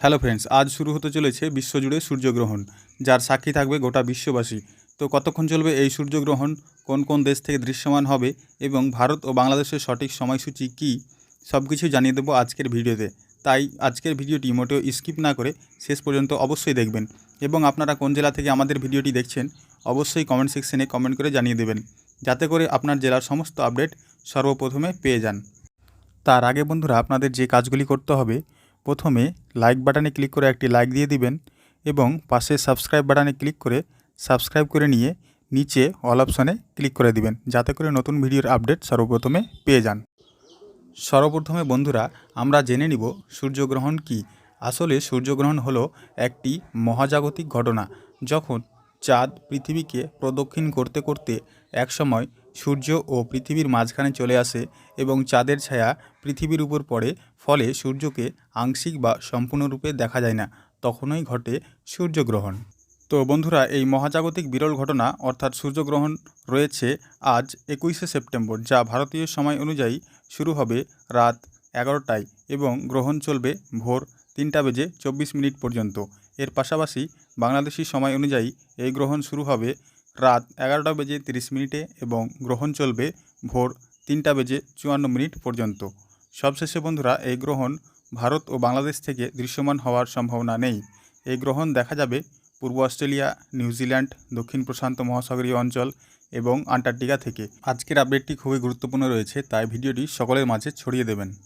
Hello friends, আজ শুরু হতে চলেছে বিশ্বজুড়ে সূর্যগ্রহণ, যার সাক্ষী থাকবে গোটা বিশ্ববাসী। তো কতক্ষণ চলবে এই সূর্যগ্রহণ, কোন কোন দেশ থেকে দৃশ্যমান হবে এবং ভারত ও বাংলাদেশের সঠিক সময়সূচি কী সব কিছু জানিয়ে দেবো আজকের ভিডিওতে। তাই আজকের ভিডিওটি মোটেও স্কিপ না করে শেষ পর্যন্ত অবশ্যই দেখবেন এবং আপনারা কোন জেলা থেকে আমাদের ভিডিওটি দেখছেন, অবশ্যই কমেন্ট সেকশনে কমেন্ট করে জানিয়ে দেবেন, যাতে করে আপনার জেলার সমস্ত আপডেট সর্বপ্রথমে পেয়ে যান। তার আগে বন্ধুরা, আপনাদের যে কাজগুলি করতে হবে প্রথমে লাইক বাটনে ক্লিক করে একটি লাইক দিয়ে দিবেন এবং পাশে সাবস্ক্রাইব বাটনে ক্লিক করে সাবস্ক্রাইব করে নিয়ে নিচে অল অপশনে ক্লিক করে দিবেন, যাতে করে নতুন ভিডিওর আপডেট সর্বপ্রথমে পেয়ে যান। সর্বপ্রথমে বন্ধুরা, আমরা জেনে নিব সূর্যগ্রহণ কি। আসলে সূর্যগ্রহণ হলো একটি মহাজাগতিক ঘটনা, যখন চাঁদ পৃথিবীকে প্রদক্ষিণ করতে করতে একসময় সূর্য ও পৃথিবীর মাঝখানে চলে আসে এবং চাঁদের ছায়া পৃথিবীর উপর পড়ে, ফলে সূর্যকে আংশিক বা সম্পূর্ণরূপে দেখা যায় না, তখনই ঘটে সূর্যগ্রহণ। তো বন্ধুরা, এই মহাজাগতিক বিরল ঘটনা, অর্থাৎ সূর্যগ্রহণ, রয়েছে আজ একুশে সেপ্টেম্বর, যা ভারতীয় সময় অনুযায়ী শুরু হবে রাত এগারোটায় এবং গ্রহণ চলবে ভোর তিনটা বেজে চব্বিশ মিনিট পর্যন্ত। এর পাশাপাশি বাংলাদেশি সময় অনুযায়ী এই গ্রহণ শুরু হবে রাত এগারোটা বেজে তিরিশ মিনিটে এবং গ্রহণ চলবে ভোর তিনটা বেজে চুয়ান্ন মিনিট পর্যন্ত। সবশেষে বন্ধুরা, এই গ্রহণ ভারত ও বাংলাদেশ থেকে দৃশ্যমান হওয়ার সম্ভাবনা নেই। এই গ্রহণ দেখা যাবে পূর্ব অস্ট্রেলিয়া নিউজিল্যান্ড দক্ষিণ প্রশান্ত মহাসাগরীয় অঞ্চল এবং আন্টার্কটিকা থেকে। আজকের আপডেটটি খুবই গুরুত্বপূর্ণ রয়েছে, তাই ভিডিওটি সকলের মাঝে ছড়িয়ে দেবেন।